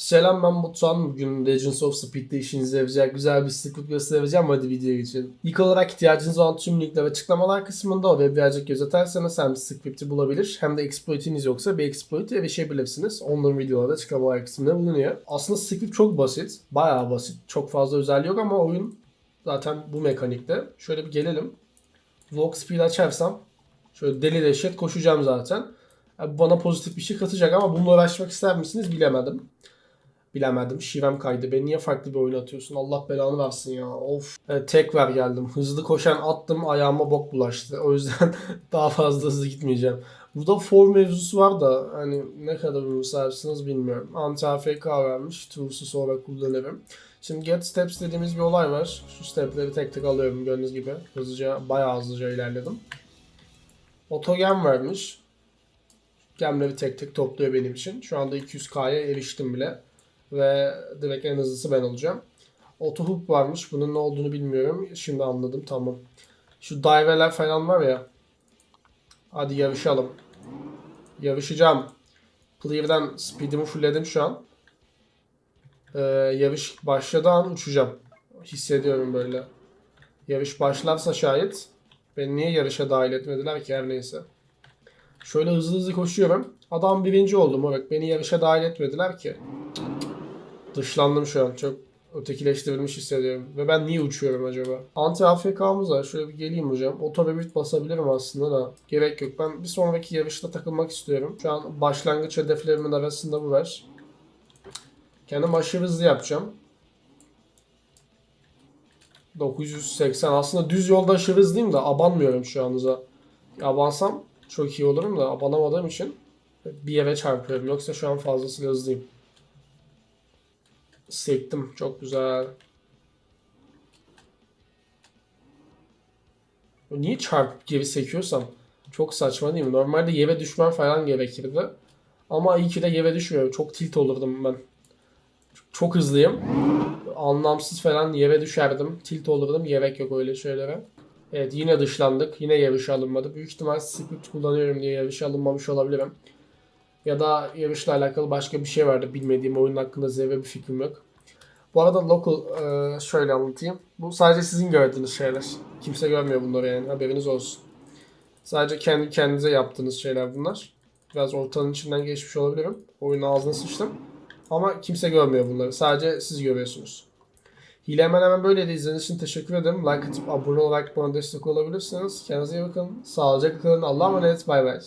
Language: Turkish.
Selam ben Batuhan. Bugün Legends of Speed'de işinize yarayacak güzel bir sıklık göstereceğim. Hadi videoya geçelim. İlk olarak ihtiyacınız olan tüm linkler açıklamalar kısmında oraya birazcık göz atarsanız hem script'i bulabilir hem de exploit'iniz yoksa bir exploit'e erişebilirsiniz. Onların videoları açıklamalar kısmında bulunuyor. Aslında script çok basit. Bayağı basit. Çok fazla özelliği yok ama oyun zaten bu mekanikte. Şöyle bir gelelim. Walk speed açarsam şöyle deli deşet koşacağım zaten. Yani bana pozitif bir şey katacak ama bununla uğraşmak ister misiniz bilemedim. Bilemedim. Şivem kaydı. Beni niye farklı bir oyun atıyorsun? Allah belanı versin ya. Of. Evet, tekrar geldim. Hızlı koşan attım. Ayağıma bok bulaştı. O yüzden daha fazla hızlı gitmeyeceğim. Burada form mevzusu var da hani ne kadar uyum sahipsiniz bilmiyorum. Anti AFK vermiş. Tools'u sonra kullanırım. Şimdi get steps dediğimiz bir olay var. Şu stepleri tek tek alıyorum gördüğünüz gibi. Hızlıca, bayağı hızlıca ilerledim. Otogen vermiş. Gemleri tek tek topluyor benim için. Şu anda 200k'ya eriştim bile. Ve direkt en hızlısı ben olacağım. Otohook varmış. Bunun ne olduğunu bilmiyorum. Şimdi anladım tamam. Şu diverler falan var ya. Hadi yarışalım. Yarışacağım. Clear'dan speedimi fullledim şu an. Ee, yarış başladığı an uçacağım. Hissediyorum böyle. Yarış başlarsa şayet beni niye yarışa dahil etmediler ki her neyse. Şöyle hızlı hızlı koşuyorum. Adam birinci oldum. Evet beni yarışa dahil etmediler ki. Dışlandım şu an. Çok ötekileştirilmiş hissediyorum. Ve ben niye uçuyorum acaba? Anti AFK'mız var. Şöyle bir geleyim hocam. Otobüs basabilirim aslında da. Gerek yok. Ben bir sonraki yarışta takılmak istiyorum. Şu an başlangıç hedeflerimin arasında bu var. Kendim aşırı hızlı yapacağım. 980. Aslında düz yolda aşırı hızlıyım da abanmıyorum şu an hıza. Abansam çok iyi olurum da abanamadığım için bir yere çarpıyorum. Yoksa şu an fazlasıyla hızlıyım. Sektim. Çok güzel. Niye çarpıp geri sekiyorsam? Çok saçma değil mi? Normalde yere düşmem falan gerekirdi. Ama iyi ki de yere düşmüyorum. Çok tilt olurdum ben. Çok hızlıyım. Anlamsız falan yere düşerdim. Tilt olurdum. Gerek yok öyle şeylere. Evet yine dışlandık. Yine yarışa alınmadı. Büyük ihtimal script kullanıyorum diye yarışa alınmamış olabilirim. Ya da yarışla alakalı başka bir şey vardı bilmediğim oyun hakkında zerre bir fikrim yok. Bu arada local e, şöyle anlatayım. Bu sadece sizin gördüğünüz şeyler. Kimse görmüyor bunları yani haberiniz olsun. Sadece kendi kendinize yaptığınız şeyler bunlar. Biraz ortanın içinden geçmiş olabilirim. Oyunun ağzına sıçtım. Ama kimse görmüyor bunları. Sadece siz görüyorsunuz. Hile hemen hemen böyleydi. İzlediğiniz için teşekkür ederim. Like atıp abone olarak bana destek olabilirsiniz. Kendinize iyi bakın. Sağlıcakla kalın. Allah'a emanet. Bay bay.